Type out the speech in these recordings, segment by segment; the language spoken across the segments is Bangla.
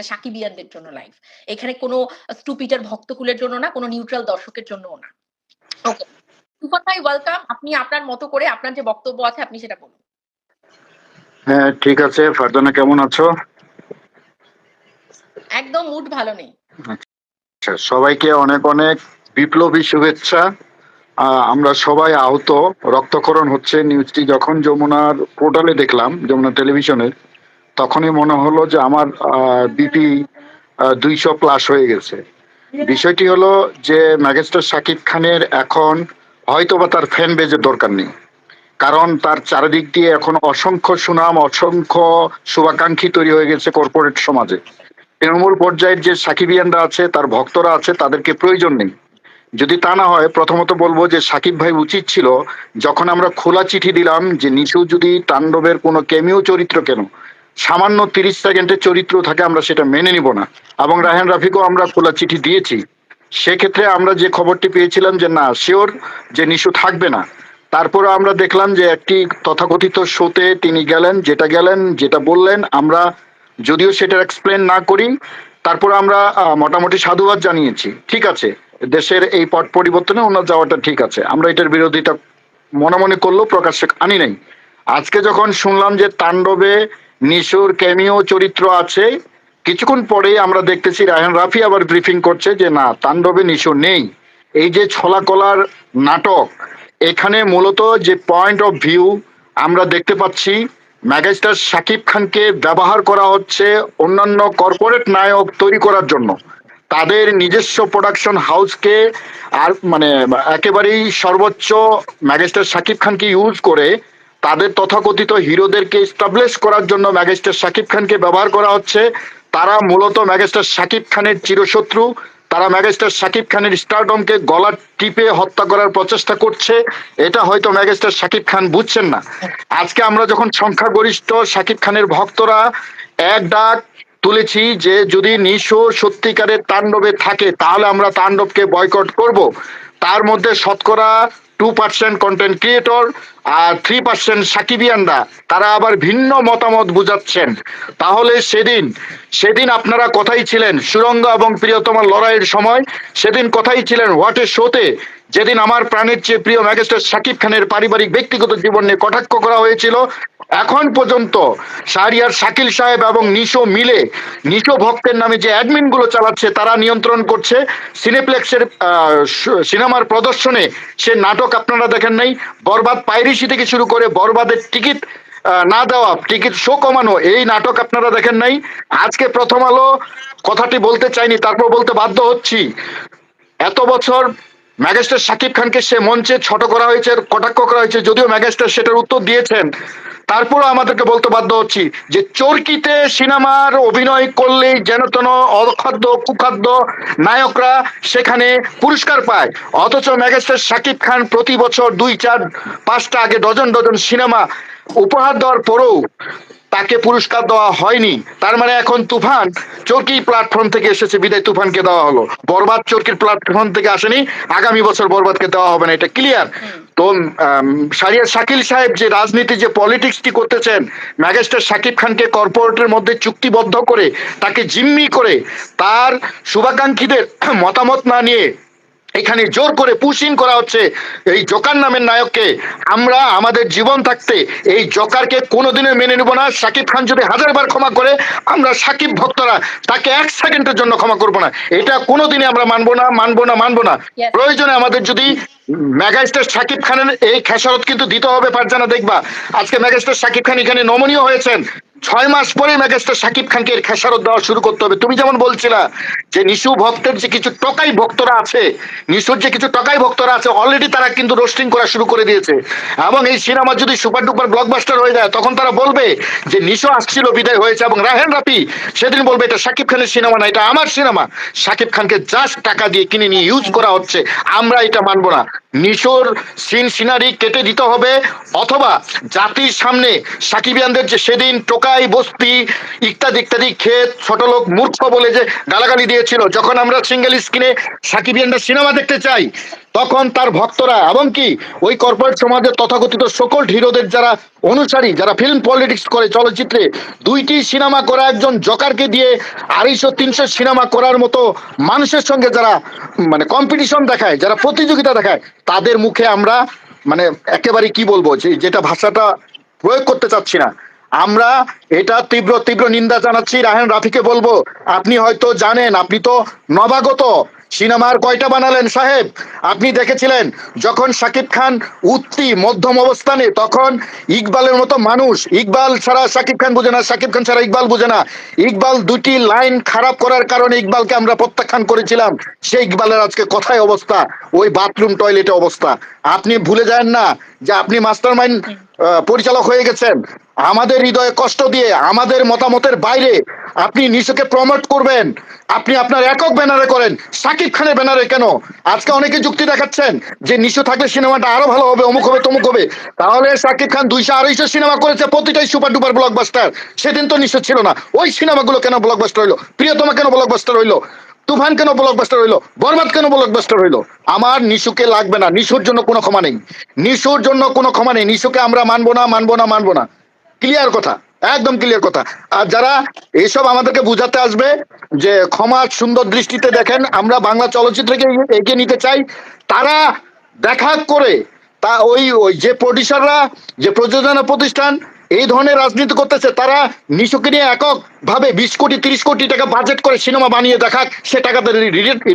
এটা সাকিবিয়ানদের জন্য লাইভ এখানে কোনো স্টুপিটার ভক্তকুলের জন্য না কোনো নিউট্রাল দর্শকের জন্যও না। ওকে তুফান ওয়েলকাম আপনি আপনার মতো করে আপনার যে বক্তব্য আছে আপনি সেটা বলুন। হ্যাঁ ঠিক আছে। ফারজানা কেমন আছো? একদম মুড ভালো নেই। আচ্ছা সবাইকে অনেক অনেক বিপ্লবী শুভেচ্ছা। আমরা সবাই আহত। রক্তক্ষরণ হচ্ছে। নিউজটি যখন যমুনার পোর্টালে দেখলাম যমুনা টেলিভিশনে তখনই মনে হলো যে আমার বিপি দুইশো প্লাস হয়ে গেছে। বিষয়টি হলো যে ম্যাগেস্টার শাকিব খানের এখন হয়তোবা তার ফ্যান বেজের দরকার নেই। কারণ তার চারিদিক দিয়ে এখন অসংখ্য সুনাম, অসংখ্য শুভাকাঙ্ক্ষী তৈরি হয়ে গেছে কর্পোরেট সমাজে। তৃণমূল পর্যায়ের যে সাকিবিয়ানরা আছে, তার ভক্তরা আছে, তাদেরকে প্রয়োজন নেই। যদি তা না হয়, প্রথমত বলব যে সাকিব ভাই উচিত ছিল, যখন আমরা খোলা চিঠি দিলাম যে নিশু যদি তাণ্ডবের কোনো কেমিও চরিত্র কেন সামান্য তিরিশ সেকেন্ডের চরিত্র থাকে, আমরা সেটা মেনে নিব না। এবং রায়হান রাফিকেও আমরা খোলা চিঠি দিয়েছি। সেক্ষেত্রে আমরা যে খবরটি পেয়েছিলাম যে, না শিওর যে নিশু থাকবে না। তারপরে আমরা দেখলাম যে, একটি তথাকথিত শোতে তিনি গেলেন, যেটা গেলেন, যেটা বললেন, আমরা যদিও সেটা এক্সপ্লেন না করি। তারপর আমরা মোটামুটি সাধুবাদ জানিয়েছি। ঠিক আছে, দেশের এই পট পরিবর্তনে ওনার যাওয়াটা ঠিক আছে। আমরা এটার বিরোধিতা মনে মনে করলেও প্রকাশ্যে আনি নাই। আজকে যখন শুনলাম যে তাণ্ডবে নিশোর ক্যামিও চরিত্র আছে। কিছুক্ষণ পরেই আমরা দেখতেছি রায়হান রাফি আবার ব্রিফিং করছে যে, না, তাণ্ডবে নিশো নেই। এই যে ছলা কলার নাটক, এখানে মূলত যে পয়েন্ট অফ ভিউ আমরা দেখতে পাচ্ছি ম্যাগাস্টার শাকিব খানকে ব্যবহার করা হচ্ছে অন্যান্য কর্পোরেট নায়ক তৈরি করার জন্য। তাদের নিজস্ব প্রোডাকশন হাউসকে আর মানে একেবারেই সর্বোচ্চ ম্যাগেস্টার শাকিব খানকে ইউজ করে তাদের তথাকথিত হিরোদেরকে স্টাবলিশ করার জন্য ম্যাগেস্টার শাকিব খানকে ব্যবহার করা হচ্ছে। তারা মূলত ম্যাগেস্টার শাকিব খানের চিরশত্রু। তারা ম্যাগেস্টার শাকিব খানের স্টারডমকে গলা টিপে হত্যা করার প্রচেষ্টা করছে। এটা হয়তো ম্যাগেস্টার শাকিব খান বুঝছেন না। আজকে আমরা যখন সংখ্যাগরিষ্ঠ শাকিব খানের ভক্তরা এক ডাক তুলেছি যে যদি নিশো সত্যিকারের তাণ্ডবে থাকে, তাহলে আমরা তাণ্ডবকে বয়কট করব। তার মধ্যে শতকরা টু পার্সেন্ট কন্টেন্ট ক্রিয়েটর আর থ্রি পার্সেন্ট সাকিবিয়ানরা, তারা আবার ভিন্ন মতামত বুঝাচ্ছেন। তাহলে সেদিন সেদিন আপনারা কথাই ছিলেন? সুরঙ্গ এবং প্রিয়তমার লড়াইয়ের সময়, সেদিন কথাই ছিলেন? হোয়াট এ শোতে যেদিন আমার প্রাণের চেয়ে প্রিয় ম্যাগেস্টার সাকিব খানের পারিবারিক ব্যক্তিগত জীবন নিয়ে কটাক্ষ করা হয়েছিল, এখন পর্যন্ত শাহরিয়ার শাকিল সাহেব এবং নিশো মিলে, নিশো ভক্তের নামে যে অ্যাডমিনগুলো চালাচ্ছে তারা নিয়ন্ত্রণ করছে। সিনেপ্লেক্সের সিনেমার প্রদর্শনে সে নাটক আপনারা দেখেন নাই। বরবাদ পাইরিসি থেকে শুরু করে বরবাদের টিকিট না দেওয়া, টিকিট শো কমানো, এই নাটক আপনারা দেখেন নাই। আজকে প্রথম আলো, কথাটি বলতে চাইনি, তারপর বলতে বাধ্য হচ্ছি। এত বছর ম্যাগেস্টার শাকিব খানকে সে মঞ্চে ছোট করা হয়েছে, কটাক্ষ করা হয়েছে, যদিও ম্যাগেস্টার সেটার উত্তর দিয়েছেন। তারপরও আমাদেরকে বলতে বাধ্য হচ্ছি যে চরকিতে সিনেমার অভিনয় করলেই যেন তেন অখাদ্য, কুখাদ্য নায়করা সেখানে পুরস্কার পায়। অথচ ম্যাগেস্টার শাকিব খান প্রতি বছর দুই চার, পাঁচটা আগে ডজন ডজন সিনেমা উপহার দেওয়ার পরেও তাকে পুরস্কার দেওয়া হয়নি। তার মানে এখন তুফান চরকি প্ল্যাটফর্ম থেকে এসেছে, বিদায় তুফানকে দেওয়া হলো। বরবাদ চরকির প্ল্যাটফর্ম থেকে আসেনি, আগামী বছর বরবাদকে দেওয়া হবে না, এটা ক্লিয়ার তো সারিয়ার শাকিল সাহেব যে রাজনীতি, যে পলিটিক্সটি করতেছেন ম্যাগেস্টার শাকিব খানকে কর্পোরেটের মধ্যে চুক্তিবদ্ধ করে, তাকে জিম্মি করে, তার শুভাকাঙ্ক্ষীদের মতামত না নিয়ে এখানে জোর করে পুশিং করা হচ্ছে এই জোকার নামের নায়ককে। আমরা আমাদের জীবন থাকতে এই জোকারকে কোনোদিনও মেনে নেব না। সাকিব খান যদি হাজারবার ক্ষমা করে আমরা সাকিব ভক্তরা তাকে এক সেকেন্ডের জন্য ক্ষমা করব না। এটা কোনোদিনই আমরা মানবো না মানবো না মানবো না। প্রয়োজনে আমাদের যদি মেগাস্টার সাকিব খানের এই খেসারত কিন্তু দিতে হবে পারজানা দেখবা। আজকে মেগাস্টার সাকিব খান এখানে নমনীয় হয়েছেন। ছয় মাস পরে মেগাস্টার সাকিব খানকে এর খেসারত দেওয়া শুরু করতে হবে। তুমি যেমন বলছিলা যে নিশু ভক্তের যে কিছু টকাই ভক্তরা আছে, নিশুর যে কিছু টকাই ভক্তরা আছে অলরেডি তারা কিন্তু রোস্টিং করা শুরু করে দিয়েছে। এবং এই সিনেমা যদি সুপার ডুপার ব্লকবাস্টার হয়ে যায়, তখন তারা বলবে যে নিশু আসছিল, বিদায় হয়েছে এবং রাহেন রাফি সেদিন বলবে, এটা সাকিব খানের সিনেমা না, এটা আমার সিনেমা। সাকিব খানকে জাস্ট টাকা দিয়ে কিনে নিয়ে ইউজ করা হচ্ছে। আমরা এটা মানবো না। নিশোর সিন সিনারি কেটে দিতে হবে, অথবা জাতির সামনে সাকিবিয়ানদের যে সেদিন টোকাই, বস্তি ইত্যাদি ইত্যাদি খেত, ছোট লোক মূর্খ বলে যে গালাগালি দিয়েছিল, যখন আমরা সিঙ্গেল স্ক্রিনে সাকিবিয়ানরা সিনেমা দেখতে চাই তখন তার ভক্তরা এবং কি ওই কর্পোরেট সমাজের তথাকথিত সকল হিরোদের যারা অনুসারী, যারা ফিল্ম পলিটিক্স করে চলচ্চিত্রে, দুইটি সিনেমা করা, একজন জকারকে দিয়ে আড়াইশো, তিনশো সিনেমা করার মতো মানুষের সঙ্গে যারা মানে কম্পিটিশন দেখায়, যারা প্রতিযোগিতা দেখায়, তাদের মুখে আমরা মানে একেবারে কি বলব যে যেটা ভাষাটা প্রয়োগ করতে চাচ্ছি না। আমরা এটা তীব্র তীব্র নিন্দা জানাচ্ছি। রাহেন রাফিকে বলব, আপনি হয়তো জানেন, আপনি তো নবাগত সিনেমার কয়টা বানালেন সাহেব? আপনি দেখেছিলেন, যখন শাকিব খান উত্তি মধ্যম অবস্থানে, তখন ইকবালের মতো মানুষ, ইকবাল ছাড়া শাকিব খান বুঝে না শাকিব খান ছাড়া ইকবাল বুঝে না। ইকবাল দুটি লাইন খারাপ করার কারণে ইকবালকে আমরা প্রত্যাখ্যান করেছিলাম। সেই ইকবালের আজকে কথায় অবস্থা? ওই বাথরুম টয়লেটে অবস্থা। আপনি ভুলে যান না যে আপনি মাস্টার মাইন্ড পরিচালক হয়ে গেছেন। আমাদের হৃদয়ে কষ্ট দিয়ে, আমাদের মতামতের বাইরে আপনি নিশোকে প্রমোট করবেন। আপনি আপনার একক ব্যানারে করেন। সাকিব খানের ব্যানারে কেন? আজকে অনেকে যুক্তি দেখাচ্ছেন যে নিশো থাকলে সিনেমাটা আরও ভালো হবে, অমুক হবে, তমুক হবে। তাহলে সাকিব খান দুইশো আড়াইশো সিনেমা করেছে, প্রতিটাই সুপার ডুপার ব্লকবাস্টার সেদিন তো নিশো ছিল না। ওই সিনেমাগুলো কেন ব্লকবাস্টার হইল? প্রিয়তমা কেন ব্লকবাস্টার হইল? তুফান কেন ব্লকবাস্টার হইল? বরবাদ কেন ব্লকবাস্টার হইল? আমার নিশুকে লাগবে না। নিশুর জন্য কোনো ক্ষমা নেই। নিশুর জন্য কোনো ক্ষমা নেই। নিশুকে আমরা মানবো না মানবো না মানবো না। ক্লিয়ার কথা? একদম ক্লিয়ার কথা। আর যারা এইসব আমাদেরকে বুঝাতে আসবে যে ক্ষমা সুন্দর দৃষ্টিতে দেখেন, আমরা বাংলা চলচ্চিত্রকে এগিয়ে- নিতে চাই, তারা দেখা করে তা ওই ওই যে প্রডিউসাররা যে প্রযোজনা প্রতিষ্ঠান, এই ধরনের রাজনীতি করতেছে, তারা নিশুকে নিয়ে একক। ভাবে বিশ কোটি, তিরিশ কোটি টাকা বাজেট করে সিনেমা বানিয়ে দেখাক, সে টাকাতে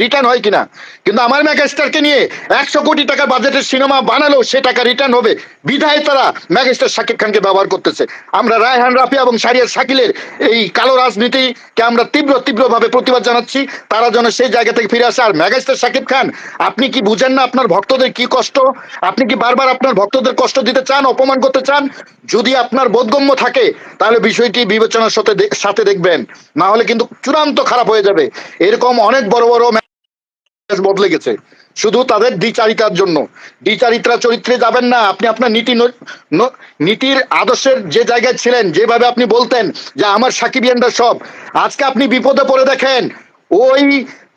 রিটার্ন হয় কিনা? কিন্তু আমার মেগাস্টারকে নিয়ে একশো কোটি টাকা বাজেটের সিনেমা বানালেও সে টাকা রিটার্ন হবে। বিধায় তারা মেগাস্টার শাকিব খানকে ব্যবহার করতেছে। আমরা রায়হান রাফি এবং সারিয়া শাকিলের এই কালো রাজনীতিকে আমরা তীব্র, তীব্রভাবে প্রতিবাদ জানাচ্ছি। তারা যেন সেই জায়গা থেকে ফিরে আসে। আর মেগাস্টার শাকিব খান, আপনি কি বুঝেন না আপনার ভক্তদের কি কষ্ট? আপনি কি বারবার আপনার ভক্তদের কষ্ট দিতে চান, অপমান করতে চান? যদি আপনার বোধগম্য থাকে, তাহলে বিষয়টি বিবেচনার সাথে সাথে দেখবেন, না হলে কিন্তু চূড়ান্ত খারাপ হয়ে যাবে। এরকম অনেক বড় বড় ম্যাচ বদলে গেছে। শুধু তাদের দ্বিচারিতার জন্য। দ্বিচারিত্রা চরিত্রে যাবেন না। আপনি আপনার নীতি নীতির আদর্শের যে জায়গায় ছিলেন, যেভাবে আপনি বলতেন যে আমার সাকিবিয়ানরা সব, আজকে আপনি বিপদে পড়ে দেখেন, ওই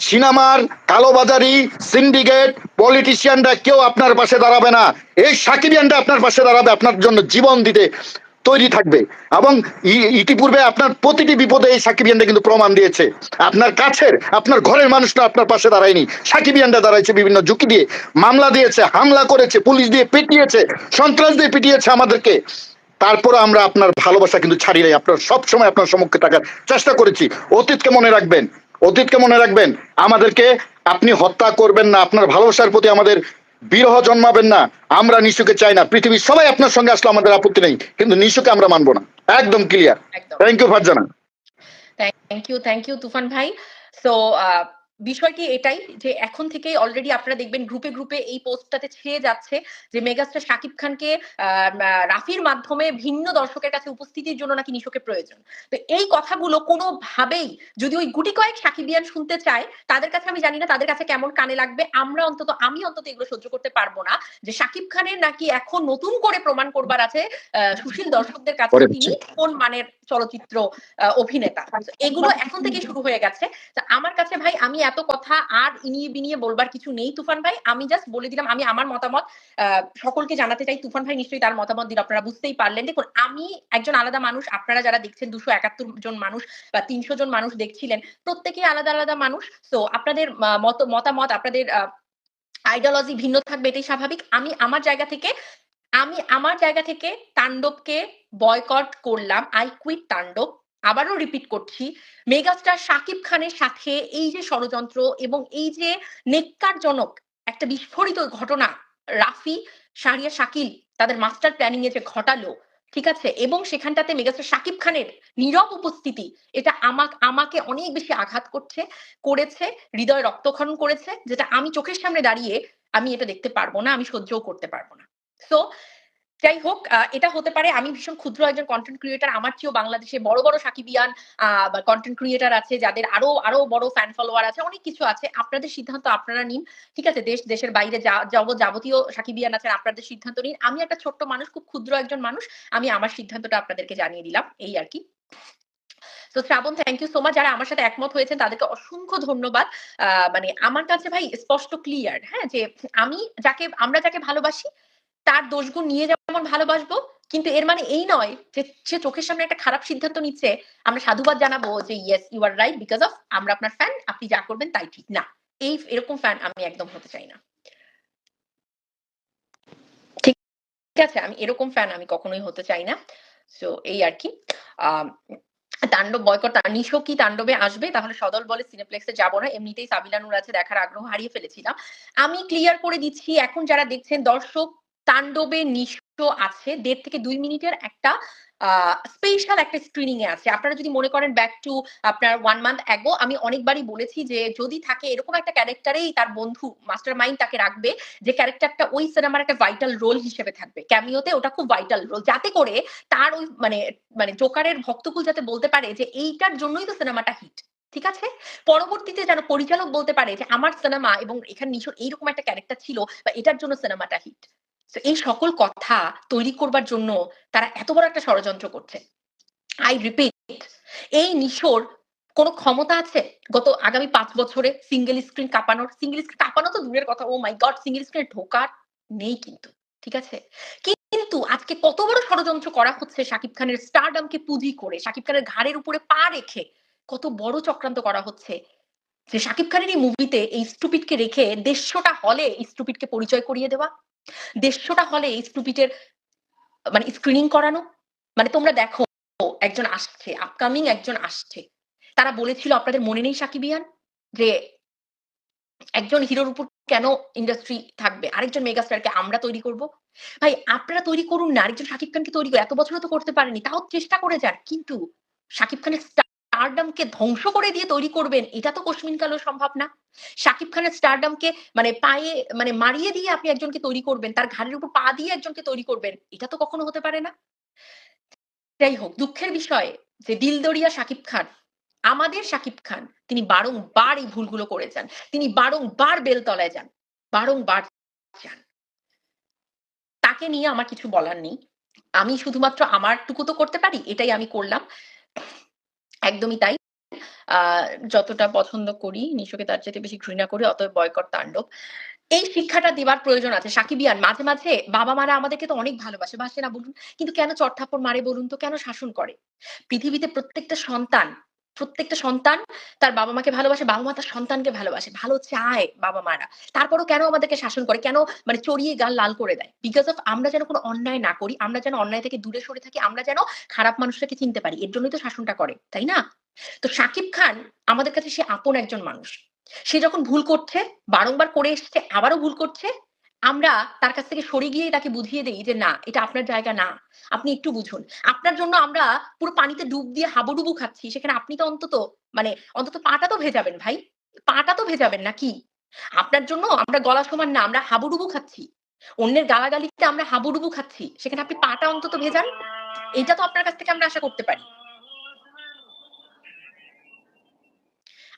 সিনেমার কালোবাজারি, সিন্ডিকেট, পলিটিশিয়ানরা কেউ আপনার পাশে দাঁড়াবে না। এই সাকিবিয়ানরা আপনার পাশে দাঁড়াবে আপনার জন্য জীবন দিতে। তৈরি থাকবে। এবং ইতিপূর্বে আপনার প্রতিটি বিপদে এই সাকিবিয়ানরা কিন্তু প্রমাণ দিয়েছে। আপনার কাছের, আপনার ঘরের মানুষরা আপনার পাশে দাঁড়ায়নি। সাকিবিয়ানরা দাঁড়াইছে বিভিন্ন ঝুঁকি দিয়ে, মামলা দিয়েছে, হামলা করেছে, পুলিশ দিয়ে পিটিয়েছে, সন্ত্রাস দিয়ে পিটিয়েছে আমাদেরকে। তারপর আমরা আপনার ভালোবাসা কিন্তু ছাড়ি নাই আপনার সবসময় আপনার সম্মুখে থাকার চেষ্টা করেছি। অতীতকে মনে রাখবেন, অতীতকে মনে রাখবেন। আমাদেরকে আপনি হত্যা করবেন না। আপনার ভালোবাসার প্রতি আমাদের বিরহ জন্মাবেন না। আমরা নিশুকে চাই না। পৃথিবীর সবাই আপনার সঙ্গে আসলে আমাদের আপত্তি নেই। কিন্তু নিশুকে আমরা মানবো না। একদম clear thank you Farzana. Thank you thank you Toofan ভাই। সো বিষয়টি এটাই যে এখন থেকেই অলরেডি আপনারা দেখবেন গ্রুপে গ্রুপে এই পোস্টটাতে ছেয়ে যাচ্ছে যে মেগাস্টার শাকিব খানকে রাফির মাধ্যমে ভিন্ন দর্শকের কাছে উপস্থিতির জন্য নাকি নিশোকে প্রয়োজন। তো এই কথাগুলো কোনোভাবেই যদি ওই গুটি কয়েক সাকিবিয়ান শুনতে চায় তাদের কাছে আমি জানি না তাদের কাছে কেমন কানে লাগবে। আমরা অন্তত আমি অন্তত এগুলো সহ্য করতে পারব না যে শাকিব খানের নাকি এখন নতুন করে প্রমাণ করবার আছে আহ, সুশীল দর্শকদের কাছে তিনি কোন মানের চলচ্চিত্র আহ, অভিনেতা। এগুলো এখন থেকে শুরু হয়ে গেছে। আমার কাছে ভাই, আমি এত কথা আর ইনিয়ে বিনিয়ে বলবার কিছু নেই, তুফান ভাই। আমি জাস্ট বলে দিলাম, আমি আমার মতামত সকলকে জানাতে চাই। তুফান ভাই নিশ্চয়ই তার মতামত দিল, আপনারা বুঝতেই পারলেন। দেখুন, আমি একজন আলাদা মানুষ, আপনারা যারা দেখছেন, দুশো একাত্তর জন মানুষ বা তিনশো জন মানুষ দেখছিলেন, প্রত্যেকেই আলাদা আলাদা মানুষ। তো আপনাদের মত, মতামত, আপনাদের আইডিওলজি ভিন্ন থাকবে, এটাই স্বাভাবিক। আমি আমার জায়গা থেকে, আমি আমার জায়গা থেকে তাণ্ডবকে বয়কট করলাম। I quit Taandob. আবারও রিপিট করছি। মেগাস্টার শাকিব খানের সাথে এই যে ষড়যন্ত্র এবং এই যে নেককারজনক একটা বিস্ফোরিত ঘটনা, রাফি শারিয়া শাকিল তাদের মাস্টার প্ল্যানিং এ যে ঘটালো, ঠিক আছে? এবং সেখানটাতে মেগাস্টার শাকিব খানের নীরব উপস্থিতি, এটা আমাকে আমাকে অনেক বেশি আঘাত করছে, করেছে, হৃদয় রক্তক্ষরণ করেছে, যেটা আমি চোখের সামনে দাঁড়িয়ে আমি এটা দেখতে পারব না, আমি সহ্যও করতে পারব না। সো যাই হোক এটা হতে পারে আমি ভীষণ ক্ষুদ্র একজন কন্টেন্ট ক্রিয়েটার আমার চেয়েও বাংলাদেশে বড় বড় সাকিবিয়ান কন্টেন্ট ক্রিয়েটার আছে, যাদের আরও আরও বড় ফ্যান ফলোয়ার আছে, অনেক কিছু আছে, আপনাদের সিদ্ধান্ত আপনারা নিন। ঠিক আছে, দেশ, দেশের বাইরে যাব, যাবতীয় সাকিবিয়ান আছেন, আপনাদের সিদ্ধান্ত নিন। আমি একটা ছোট্ট মানুষ, খুব ক্ষুদ্র একজন মানুষ, আমি আমার সিদ্ধান্তটা আপনাদেরকে জানিয়ে দিলাম, এই আর কি। তো Srabon thank you so much যারা আমার সাথে একমত হয়েছেন, তাদেরকে অসংখ্য ধন্যবাদ। মানে আমার কাছে ভাই, স্পষ্ট ক্লিয়ার হ্যাঁ যে আমি যাকে, আমরা যাকে ভালোবাসি তার দোষগুণ নিয়ে যেমন ভালোবাসবো, কিন্তু এর মানে এই নয় যে সে চোখের সামনে একটা খারাপ সিদ্ধান্ত নিচ্ছে। আমরা সাধুবাদ জানাব যে yes you are right because of আমরা আপনার ফ্যান আপনি যা করবেন তাই ঠিক। না, এই এরকম ফ্যান আমি একদম হতে চাই না। ঠিক আছে, আমি এরকম ফ্যান আমি কখনোই হতে চাই না। সো এই আর কি। তাণ্ডব বয়কট নিশো কি তাণ্ডবে আসবে? তাহলে সদল বলে সিনেপ্লেক্সে যাব না। এমনিতেই সাবিলা নূর আছে দেখার আগ্রহ হারিয়ে ফেলেছিলাম। আমি ক্লিয়ার করে দিচ্ছি, এখন যারা দেখছেন দর্শক তাণ্ডবে নিশো আছে। দেড় থেকে দুই মিনিটের একটা স্পেশাল একটা স্ক্রিনিং এ আছে। আপনারা যদি মনে করেন ব্যাক টু আপনার ওয়ান মান্থ অ্যাগো আমি অনেকবারই বলেছি যে, যদি থাকে এরকম একটা ক্যারেক্টারেই তার বন্ধু মাস্টার মাইন্ড তাকে রাখবে, যে ক্যারেক্টারটা ওই সিনেমার একটা ভাইটাল রোল হিসেবে থাকবে। ক্যামিওতে ওটা খুব ভাইটাল রোল যাতে করে তার ওই মানে মানে জোকারের ভক্তকুল যাতে বলতে পারে যে, এইটার জন্যই তো সিনেমাটা হিট ঠিক আছে? পরবর্তীতে যেন পরিচালক বলতে পারে যে, আমার সিনেমা এবং এখানে নিশোর এইরকম একটা ক্যারেক্টার ছিল বা এটার জন্য সিনেমাটা হিট তো এই সকল কথা তৈরি করবার জন্য তারা এত বড় একটা ষড়যন্ত্র করছে। আই রিপিট এই নিশোর কোনো ক্ষমতা আছে? গত আগামী পাঁচ বছরে সিঙ্গেল স্ক্রিন কাঁপানোর সিঙ্গেল স্ক্রিন কাঁপানো তো দূরের কথা। ও মাই গড সিঙ্গেল স্ক্রিনে ঢোকার নেই কিন্তু, ঠিক আছে? কিন্তু আজকে কত বড় ষড়যন্ত্র করা হচ্ছে শাকিব খানের স্টারডামকে পুঁজি করে, শাকিব খানের ঘাড়ের উপরে পা রেখে কত বড় চক্রান্ত করা হচ্ছে। যে শাকিব খানের এই মুভিতে এই স্টুপিটকে রেখে দেড়শোটা হলে এই স্টুপিটকে পরিচয় করিয়ে দেওয়া দেড়শোটা হলে স্টুপিটের মানে স্ক্রিনিং করানো মানে তোমরা দেখো, একজন আসছে আপকামিং একজন আসছে। তারা বলেছিল আপনাদের মনে নেই সাকিবিয়ান যে একজন হিরোর উপর কেন ইন্ডাস্ট্রি থাকবে? আরেকজন মেগাস্টারকে আমরা তৈরি করব? ভাই, আপনারা তৈরি করুন না, আরেকজন শাকিব খানকে তৈরি করে, এত বছর তো করতে পারেনি, তাও চেষ্টা করে যান। কিন্তু শাকিব খানের স্টারডামকে ধ্বংস করে দিয়ে তৈরি করবেন, এটা তো কোশ্মিন কালেও সম্ভব না। শাকিব খানের স্টারডামকে মানে পায়ে মানে মারিয়ে দিয়ে আপনি একজনকে তৈরি করবেন, তার ঘাড়ের উপর পা দিয়ে একজনকে তৈরি করবেন, এটা তো কখনো হতে পারে না। যাই হোক, দুঃখের বিষয় যে দিলদরিয়া শাকিব খান, আমাদের শাকিব খান, তিনি বারংবার এই ভুলগুলো করে যান, তিনি বারংবার বেলতলায় যান, বারংবার যান। তাকে নিয়ে আমার কিছু বলার নেই। আমি শুধুমাত্র আমার টুকু তো করতে পারি, এটাই আমি করলাম। একদমই তাই। যতটা পছন্দ করি, নিশোকে তার চেয়ে বেশি ঘৃণা করি অত বয়কট তাণ্ডব। এই শিক্ষাটা দেবার প্রয়োজন আছে। সাকিবিয়ান মাঝে মাঝে বাবা মারা আমাদেরকে তো অনেক ভালোবাসে। বাসে না বলুন। কিন্তু কেন চট্টাপড় মারে বলুন তো? কেন শাসন করে? পৃথিবীতে প্রত্যেকটা সন্তান প্রত্যেকটা সন্তান তার বাবা মাকে ভালোবাসে বাবা মা তার সন্তানকে ভালোবাসে, ভালো চায় বাবা মারা তারপরও কেন আমাদেরকে শাসন করে? কেন মানে চড়িয়ে গাল লাল করে দেয়? বিকজ অফ আমরা যেন কোনো অন্যায় না করি, আমরা যেন অন্যায় থেকে দূরে সরে থাকি, আমরা যেন খারাপ মানুষটাকে চিনতে পারি, এর জন্যই তো শাসনটা করে, তাই না? তো সাকিব খান আমাদের কাছে সে আপন একজন মানুষ। সে যখন ভুল করছে, বারংবার করে এসছে, আবারও ভুল করছে আমরা তার কাছ থেকে সরে গিয়ে তাকে বুঝিয়ে দেই যে, না, এটা আপনার জায়গা না। আপনি একটু বুঝুন। আপনার জন্য আমরা পুরো পানিতে ডুব দিয়ে হাবুডুবু খাচ্ছি। সেখানে আপনি তো অন্তত মানে অন্তত পাটা তো ভেজাবেন ভাই। পাটা তো ভেজাবেন নাকি আপনার জন্য আমরা গলা সমান না, আমরা হাবুডুবু খাচ্ছি। অন্যের গালাগালিতে আমরা হাবুডুবু খাচ্ছি। সেখানে আপনি পাটা অন্তত ভেজান। এটা তো আপনার কাছ থেকে আমরা আশা করতে পারি।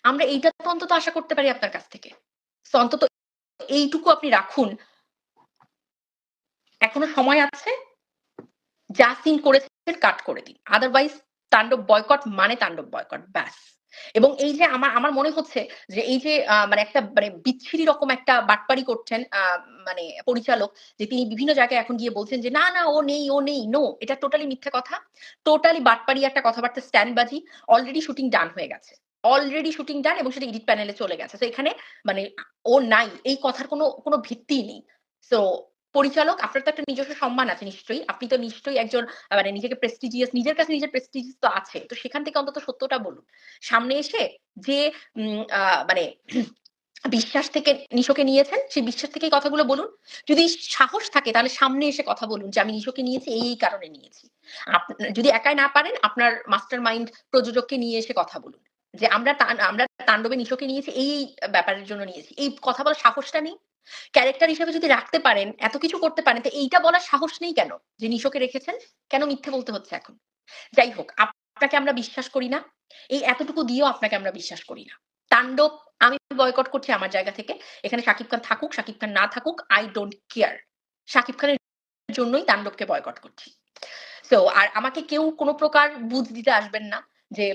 আমরা এইটা তো অন্তত আশা করতে পারি আপনার কাছ থেকে। অন্তত এইটুকু আপনি রাখুন। এখনও সময় আছে? যা সিন করেছেন কাট করে দিন। আদারওয়াইজ তাণ্ডব বয়কট মানে তাণ্ডব বয়কট ব্যাস। এবং এই যে আমার আমার মনে হচ্ছে যে এই যে মানে একটা মানে বিচ্ছিরি রকম একটা বাটপারি করছেন মানে পরিচালক, যে তিনি বিভিন্ন জায়গায় এখন গিয়ে বলছেন যে, না না, ও নেই ও নেই নো এটা টোটালি মিথ্যা কথা। টোটালি বাটপারি একটা কথাবার্তা স্ট্যান্ড বাজি অলরেডি শুটিং ডান হয়ে গেছে। অলরেডি শুটিং ডান এবং সেটা এডিট প্যানেলে চলে গেছে। তো এখানে মানে ও নাই, এই কথার কোনো কোনো ভিত্তি নেই। সো পরিচালক, আপনার তো একটা নিজস্ব সম্মান আছে নিশ্চয়ই। আপনি তো নিশ্চয়ই একজন মানে নিজেকে প্রেস্টিজিয়াস নিজের কাছে নিজের প্রেস্টিজিয়াস তো আছে। তো সেখান থেকে অন্তত সত্যটা বলুন। সামনে এসে যে মানে বিশ্বাস থেকে নিশোকে নিয়েছেন, সেই বিশ্বাস থেকে কথাগুলো বলুন। যদি সাহস থাকে, তাহলে সামনে এসে কথা বলুন যে, আমি নিশোকে নিয়েছি, এই কারণে নিয়েছি। যদি একাই না পারেন, আপনার মাস্টার মাইন্ড প্রযোজককে নিয়ে এসে কথা বলুন। যে, আমরা আমরা তাণ্ডবে নিশোকে নিয়েছি এই ব্যাপারের জন্য নিয়েছি। এই কথা বলার সাহসটা নেই। ক্যারেক্টার হিসেবে যদি রাখতে পারেন, এত কিছু করতে পারেন, তো এইটা বলার সাহস নেই কেন? যে নিশোকে রেখেছেন, কেন মিথ্যে বলতে হচ্ছে এখন? যাই হোক আপনাকে আমরা বিশ্বাস করি না। এই এতটুকু দিয়েও আপনাকে আমরা বিশ্বাস করি না। তাণ্ডব, আমি বয়কট করছি আমার জায়গা থেকে। এখানে শাকিব খান থাকুক, শাকিব খান না থাকুক আই ডোন্ট কেয়ার শাকিব খানের জন্যই তাণ্ডবকে বয়কট করছি। তো আর আমাকে কেউ কোনো প্রকার বুঝ দিতে আসবেন না যে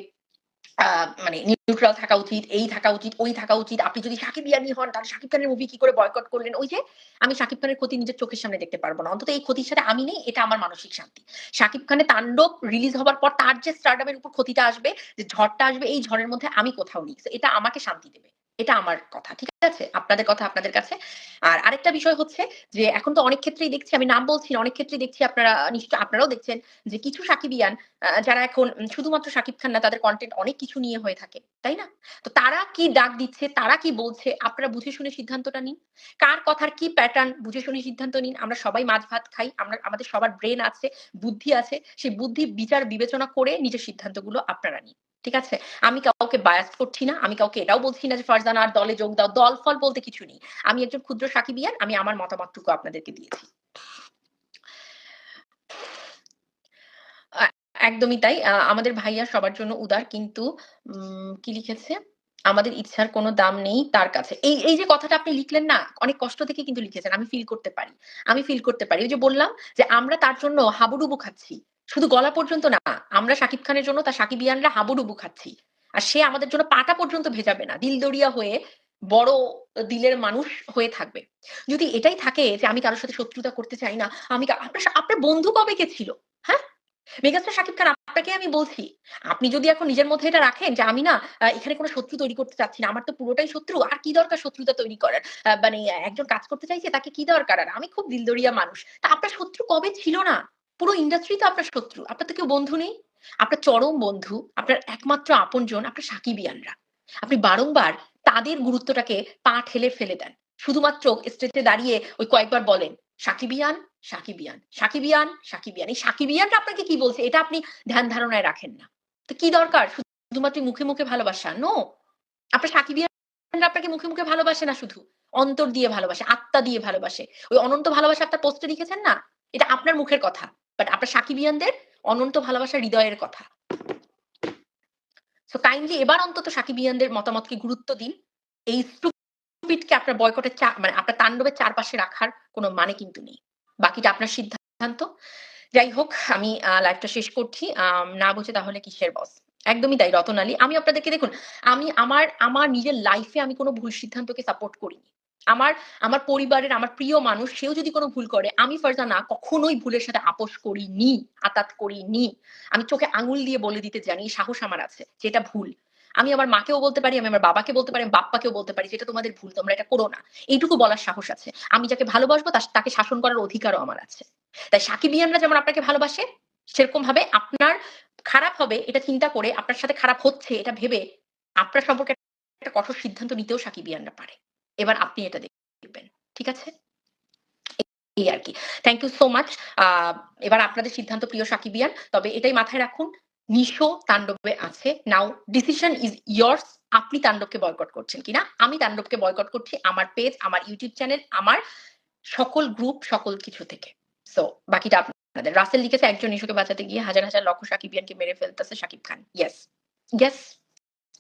মানে নিউট্রাল থাকা উচিত, এই থাকা উচিত, ওই থাকা উচিত। আপনি যদি সাকিব ইয়ানি হন, তাহলে সাকিব খানের মুভি কি করে বয়কট করলেন? ওই যে আমি সাকিব খানের ক্ষতি নিজের চোখের সামনে দেখতে পারব না। অন্তত এই ক্ষতির সাথে আমি নেই, এটা আমার মানসিক শান্তি। সাকিব খানের তাণ্ডব রিলিজ হবার পর তার যে স্টারডামের উপর ক্ষতিটা আসবে, যে ঝড়টা আসবে, এই ঝড়ের মধ্যে আমি কোথাও নেই। এটা আমাকে শান্তি দেবে। এটা আমার কথা, ঠিক আছে? আপনাদের কথা আপনাদের কাছে। আর আরেকটা বিষয় হচ্ছে যে, এখন তো অনেক ক্ষেত্রেই দেখছি, আমি নাম বলছি অনেক ক্ষেত্রেই দেখছি আপনারা নিশ্চয় আপনারাও দেখছেন যে, কিছু সাকিবিয়ান যারা এখন শুধুমাত্র সাকিব খান না, তাদের কন্টেন্ট অনেক কিছু নিয়ে হয়ে থাকে, তাই না? তো তারা কি ডাক দিচ্ছে, তারা কি বলছে, আপনারা বুঝে শুনে সিদ্ধান্তটা নিন। কার কথার কি প্যাটার্ন বুঝে শুনে সিদ্ধান্ত নিন। আমরা সবাই মাছ ভাত খাই, আমরা, আমাদের সবার ব্রেন আছে, বুদ্ধি আছে, সেই বুদ্ধি বিচার বিবেচনা করে নিজের সিদ্ধান্তগুলো আপনারা নিন। ঠিক আছে? আমি কাউকে বায়াস করছি না, আমি কাউকে এটাও বলছি না যে ফারজানা আর দলে যোগ দাও, দল ফল বলতে কিছু নেই। আমি একজন ক্ষুদ্র সাকিবিয়ান আমি আমার মতামতটুকু আপনাদেরকে দিয়েছি। একদমই তাই। আমাদের ভাইয়া সবার জন্য উদার, কিন্তু কি লিখেছে? আমাদের ইচ্ছার কোনো দাম নেই তার কাছে। এই এই যে কথাটা আপনি লিখলেন না, অনেক কষ্ট থেকে কিন্তু লিখেছেন, আমি ফিল করতে পারি। আমি ফিল করতে পারি। ওই যে বললাম যে আমরা তার জন্য হাবুডুবু খাচ্ছি। শুধু গলা পর্যন্ত না, আমরা সাকিব খানের জন্য তার সাকিবিয়ানরা হাবুডুবু খাচ্ছি। আর সে আমাদের জন্য পাটা পর্যন্ত ভেজাবে না, দিলদরিয়া হয়ে বড় দিলের মানুষ হয়ে থাকবে। যদি এটাই থাকে যে আমি কারোর সাথে শত্রুতা করতে চাই না, আমি আপনার আপনার বন্ধু কবে কে ছিল? হ্যাঁ? মেগাস্টার শাকিব খান, আপনাকে আমি বলছি, আপনি যদি এখন নিজের মধ্যে এটা রাখেন যে আমি না এখানে কোনো শত্রু তৈরি করতে চাচ্ছি না, আমার তো পুরোটাই শত্রু, আর কি দরকার শত্রুতা তৈরি করার? মানে একজন কাজ করতে চাইছে, তাকে কি দরকার? আর আমি খুব দিলদরিয়া মানুষ, তা আপনার শত্রু কবে ছিল না? পুরো ইন্ডাস্ট্রি তো আপনার শত্রু, আপনার তো কেউ বন্ধু নেই। আপনার চরম বন্ধু, আপনার একমাত্র আপনজন, আপনার সাকিবিয়ানরা। আপনি বারংবার তাদের গুরুত্বটাকে পা ঠেলে ফেলে দেন। শুধুমাত্র স্টেজে দাঁড়িয়ে ওই কয়েকবার বলেন, সাকিবিয়ান সাকিবিয়ান সাকিবিয়ান সাকিবিয়ান। এই সাকিবিয়ানটা আপনাকে কি বলছে? এটা আপনি ধ্যান ধারণায় রাখেন না। তো কি দরকার? শুধুমাত্র মুখে মুখে ভালোবাসা? নো আপনার সাকিবিয়ানরা আপনাকে মুখে মুখে ভালোবাসে না শুধু। অন্তর দিয়ে ভালোবাসে, আত্মা দিয়ে ভালোবাসে। ওই অনন্ত ভালোবাসা আপনার পোস্টে লিখেছেন না? এটা আপনার মুখের কথা। বাট আপনার সাকিবিয়ানদের অনন্ত ভালোবাসা হৃদয়ের কথা। সো কাইন্ডলি এবার অন্তত সাকিবিয়ানদের মতামতকে গুরুত্ব দিন। এই স্টুপিডকে আপনার বয়কটের মানে আপনার তাণ্ডবের চারপাশে রাখার কোনো মানে কিন্তু নেই। বাকিটা আপনার সিদ্ধান্ত। যাই হোক, আমি লাইভটা শেষ করছি। না বুঝে তাহলে কিসের বস একদমই তাই, রতনালী। আমি আপনাদেরকে দেখুন, আমি আমার আমার নিজের লাইফে আমি কোনো ভুল সিদ্ধান্তকে সাপোর্ট করিনি। আমার আমার পরিবারের, আমার প্রিয় মানুষ, সেও যদি কোনো ভুল করে, আমি ফারজানা কখনোই ভুলের সাথে আপোষ করিনি, আতাত করিনি। আমি চোখে আঙুল দিয়ে বলে দিতে জানি সাহস আমার আছে, যেটা ভুল। আমি আমার মাকেও বলতে পারি, আমি আমার বাবাকে বলতে পারি বাপ্পাকেও বলতে পারি, যেটা তোমাদের ভুল, তোমরা এটা করো না। এইটুকু বলার সাহস আছে। আমি যাকে ভালোবাসবো তাকে শাসন করার অধিকারও আমার আছে। তাই সাকিবিয়ানরা যেমন আপনাকে ভালোবাসে সেরকম ভাবে আপনার খারাপ হবে, এটা চিন্তা করে আপনার সাথে খারাপ হচ্ছে, এটা ভেবে আপনার সম্পর্কে একটা কঠোর সিদ্ধান্ত নিতেও সাকিবিয়ানরা পারে। এবার আপনি এটা দেখবেন, ঠিক আছে? এই আর কি। থ্যাংক ইউ সো মাচ এবার আপনাদের সিদ্ধান্ত প্রিয় সাকিবিয়ান তবে এটাই মাথায় রাখুন, নিশো তাণ্ডবে আছে। নাও ডিসিশন ইজ ইয়ার্স আপনি তাণ্ডবকে বয়কট করছেন কিনা? আমি তাণ্ডবকে বয়কট করছি আমার পেজ আমার ইউটিউব চ্যানেল আমার সকল গ্রুপ সকল কিছু থেকে। সো বাকিটা আপনাদের। রাসেল লিখেছে, একজন নিশোকে বাঁচাতে গিয়ে হাজার হাজার লক্ষ সাকিবিয়ানকে মেরে ফেলতেছে Shakib Khan. Yes yes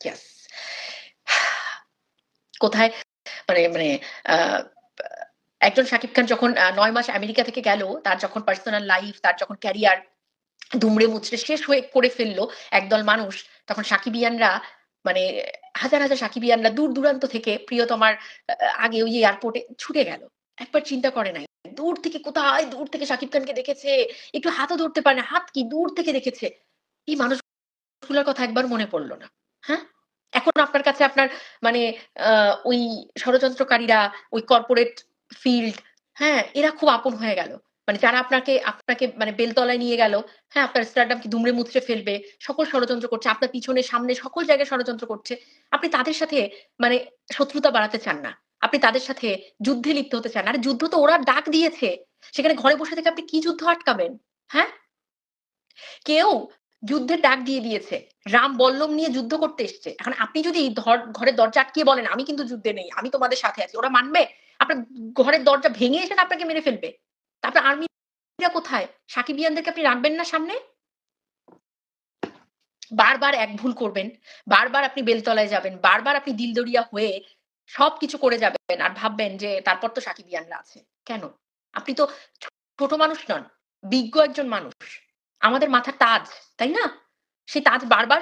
yes কোথায় মানে মানে একজন শাকিব খান যখন নয় মাস আমেরিকা থেকে গেল, তার যখন পার্সোনাল লাইফ তার যখন ক্যারিয়ার দুমড়ে মুচড়ে শেষ হয়ে করে ফেলল একদল মানুষ, তখন সাকিবিয়ানরা মানে হাজার হাজার সাকিবিয়ানরা দূর দূরান্ত থেকে প্রিয়তমার আগে ওই এয়ারপোর্টে ছুটে গেল। একবার চিন্তা করে নাই। দূর থেকে কোথায়? দূর থেকে সাকিব খানকে দেখেছে? একটু হাতও ধরতে পারে না। হাত কি? দূর থেকে দেখেছে। এই মানুষগুলোর কথা একবার মনে পড়ল না। হ্যাঁ? এখন আপনার কাছে আপনার মানে ওই ষড়যন্ত্রকারীরা, ওই কর্পোরেট ফিল্ড হ্যাঁ এরা খুব আপন হয়ে গেল। মানে যারা আপনাকে আপনাকে মানে বেলতলায় নিয়ে গেল হ্যাঁ আপনার স্টারডামকে দুমড়ে মুচড়ে ফেলবে, সকল ষড়যন্ত্র করছে, আপনার পিছনে, সামনে সকল জায়গায় ষড়যন্ত্র করছে, আপনি তাদের সাথে মানে শত্রুতা বাড়াতে চান না। আপনি তাদের সাথে যুদ্ধে লিপ্ত হতে চান আর যুদ্ধ তো ওরা ডাক দিয়েছে। সেখানে ঘরে বসে থেকে আপনি কি যুদ্ধ আটকাবেন? হ্যাঁ? কেউ যুদ্ধের ডাক দিয়ে দিয়েছে। রাম বল্লম নিয়ে যুদ্ধ করতে এসছে। এখন আপনি যদি ঘরের দরজা আটকিয়ে বলেন, আমি কিন্তু যুদ্ধে নেই, আমি তোমাদের সাথে আছি। ওরা মানবে? আপনার ঘরের দরজা ভেঙে এসে আপনাকে মেরে ফেলবে। তারপর আর্মিরা কোথায়? সাকিবিয়ানদেরকে আপনি রাখবেন না সামনে? বারবার এক ভুল করবেন, বারবার আপনি বেলতলায় যাবেন, বারবার আপনি দিলদরিয়া হয়ে সবকিছু করে যাবেন আর ভাববেন যে তারপর তো সাকিবিয়ানরা আছে। কেন? আপনি তো ছোট মানুষ নন, বিজ্ঞ একজন মানুষ। আমাদের মাথার তাজ, তাই না? সেই তাজ বারবার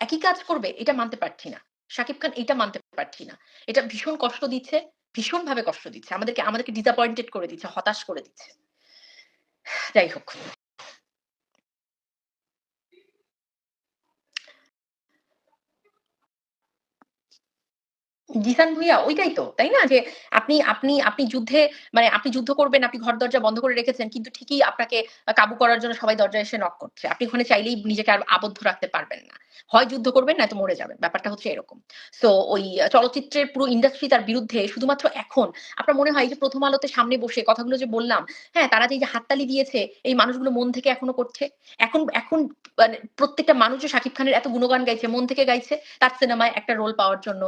একই কাজ করবে, এটা মানতে পারছি না। শাকিব খান এটা মানতে পারছি না। এটা ভীষণ কষ্ট দিচ্ছে ভীষণ ভাবে কষ্ট দিচ্ছে। আমাদেরকে আমাদেরকে ডিসঅ্যাপয়েন্টেড করে দিচ্ছে, হতাশ করে দিচ্ছে। যাই হোক। জিসান ভুইয়া, ওইটাই তো, তাই না? যে আপনি আপনি আপনি যুদ্ধে মানে আপনি যুদ্ধ করবেন, আপনি ঘর দরজা বন্ধ করে রেখেছেন কিন্তু ঠিকই আপনাকে কাবু করার জন্য সবাই দরজা এসে নক করছে। আপনি ওখানে চাইলেই নিজেকে আর আবদ্ধ রাখতে পারবেন না। হয় যুদ্ধ করবেন না তো মরে যাবেন। ব্যাপারটা হচ্ছে এরকম। সো ওই চলচ্চিত্রের পুরো ইন্ডাস্ট্রি তার বিরুদ্ধে শুধুমাত্র এখন আপনার মনে হয় যে প্রথম আলোতে সামনে বসে কথাগুলো যে বললাম হ্যাঁ তারা যে হাততালি দিয়েছে, এই মানুষগুলো মন থেকে এখনও করছে? এখন এখন মানে প্রত্যেকটা মানুষ শাকিব খানের এত গুণগান গাইছে, মন থেকে গাইছে, তার সিনেমায় একটা রোল পাওয়ার জন্য।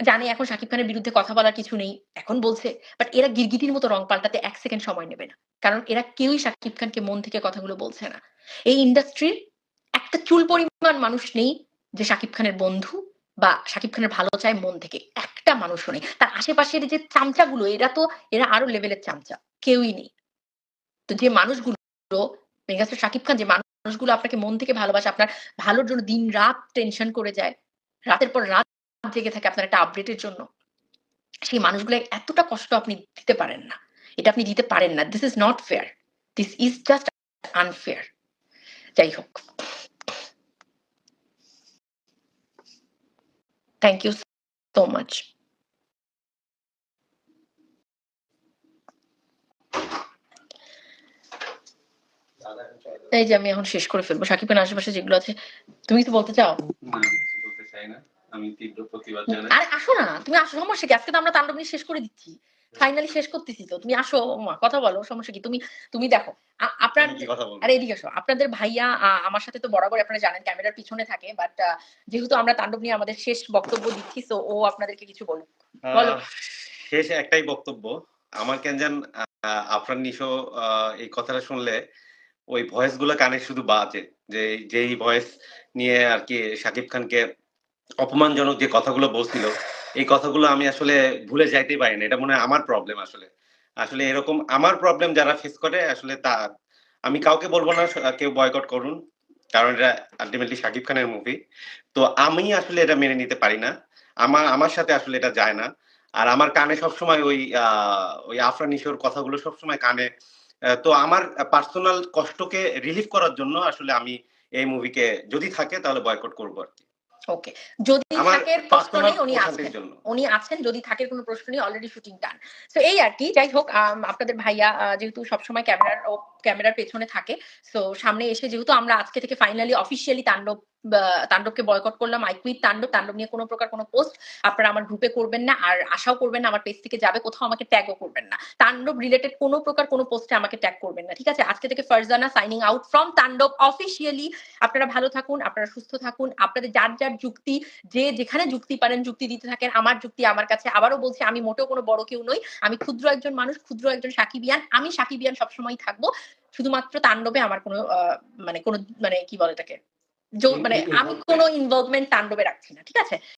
জানে এখন শাকিব খানের বিরুদ্ধে কথা বলার কিছু নেই, এখন বলছে বাট এরা গিরগিটির মতো রং পাল্টাতে এক সেকেন্ড সময় নেবে না, কারণ এরা কেউই শাকিব খানকে মন থেকে কথাগুলো বলছে না। এই ইন্ডাস্ট্রির একটা চুল পরিমাণ মানুষ নেই যে শাকিব খানের বন্ধু বা শাকিব খানের ভালো চায় মন থেকে, একটা মানুষও নেই। তার আশেপাশের যে চামচাগুলো, এরা তো, এরা আরও লেভেলের চামচা, কেউই নেই। তো যে মানুষগুলো, মেগাস্টার শাকিব খান যে মানুষগুলো আপনাকে মন থেকে ভালোবাসে, আপনার ভালোর জন্য দিন রাত টেনশন করে যায়, রাতের পর রাত জেগে থাকে আপনার একটা আপডেটের জন্য, সেই মানুষগুলো এতটা কষ্ট আপনি দিতে পারেন না। এটা আপনি দিতে পারেন না। This is not fair this is just unfair যাই হোক। থ্যাংক ইউ সো মাচ এই যে আমি এখন শেষ করে ফেলব। সাকিবের আশেপাশে যেগুলো আছে, তুমি তো বলতে চাও? না। আমি তীব্র প্রতিবাদ জানাই। আরে আসো না তুমি আসো সমস্যা কি? আজকে তো আমরা তাণ্ডব নিয়ে শেষ করে দিচ্ছি। ফাইনালি শেষ করতেছি তো তুমি আসো মা, কথা বলো সমস্যা কি? তুমি তুমি দেখো আপনার আরে এদিকে আসো আপনাদের ভাইয়া আমার সাথে তো বরাবর আপনারা জানেন ক্যামেরার পিছনে থাকে বাট যেহেতু আমরা তাণ্ডব নিয়ে আমাদের শেষ বক্তব্য দিচ্ছি তো ও আপনাদেরকে কিছু বলুক। বলো। শেষ একটাই বক্তব্য আমার কেন জান আফরান নিশো এই কথাটা শুনলে ওই ভয়েসগুলো কানে শুধু বাজে যে যেই ভয়েস নিয়ে আর কি শাকিব খানকে অপমানজনক যে কথাগুলো বলছিল, এই কথাগুলো আমি আসলে ভুলে যাইতেই পারি না এটা মনে হয় আমার প্রবলেম আসলে। আসলে এরকম আমার প্রবলেম যারা ফেস করে, আসলে তা আমি কাউকে বলব না কেউ বয়কট করুন, কারণ এটা আলটিমেটলি শাকিব খানের মুভি তো আমি আসলে এটা মেনে নিতে পারি না। আমার আমার সাথে আসলে এটা যায় না। আর আমার কানে সবসময় ওই ওই আফরান নিশোর কথাগুলো সবসময় কানে। তো আমার পার্সোনাল কষ্টকে রিলিফ করার জন্য আসলে আমি এই মুভিকে যদি থাকে তাহলে বয়কট করব আর কি। ওকে যদি থাকের প্রশ্ন নেই উনি আছেন উনি আছেন যদি থাকের কোনো প্রশ্ন নেই অলরেডি শুটিং ডান তো এই আর কি যাই হোক আপনাদের ভাইয়া যেহেতু সবসময় ক্যামেরার ক্যামেরার পেছনে থাকে তো সামনে এসে যেহেতু আমরা আজকে থেকে ফাইনালি অফিসিয়ালি তাণ্ডব তাণ্ডবকে বয়কট করলাম আই কুইট তাণ্ডব তাণ্ডব নিয়ে কোনো প্রকার কোনো পোস্ট আপনারা আমার গ্রুপে করবেন না আর আশাও করবেন না, আমার পেজ থেকে যাবে, কোথাও আমাকে ট্যাগও করবেন না। তাণ্ডব রিলেটেড কোনো প্রকার কোনো পোস্টে আমাকে ট্যাগ করবেন না, ঠিক আছে? আজকে থেকে Farzana signing out from Taandob officially আপনারা ভালো থাকুন, আপনারা সুস্থ থাকুন, আপনাদের যার যার যুক্তি, যে যেখানে যুক্তি পারেন, যুক্তি দিতে থাকেন, আমার যুক্তি আমার কাছে। আবারও বলছি, আমি মোটেও কোনো বড় কেউ নই, আমি ক্ষুদ্র একজন মানুষ, ক্ষুদ্র একজন সাকিবিয়ান, আমি সাকিবিয়ান সবসময় থাকব। শুধুমাত্র তাণ্ডবে আমার কোনো মানে কোনো মানে কি বলে এটাকে? মানে আমি কোনো ইনভলভমেন্ট তাণ্ডবে রাখছি না ঠিক আছে?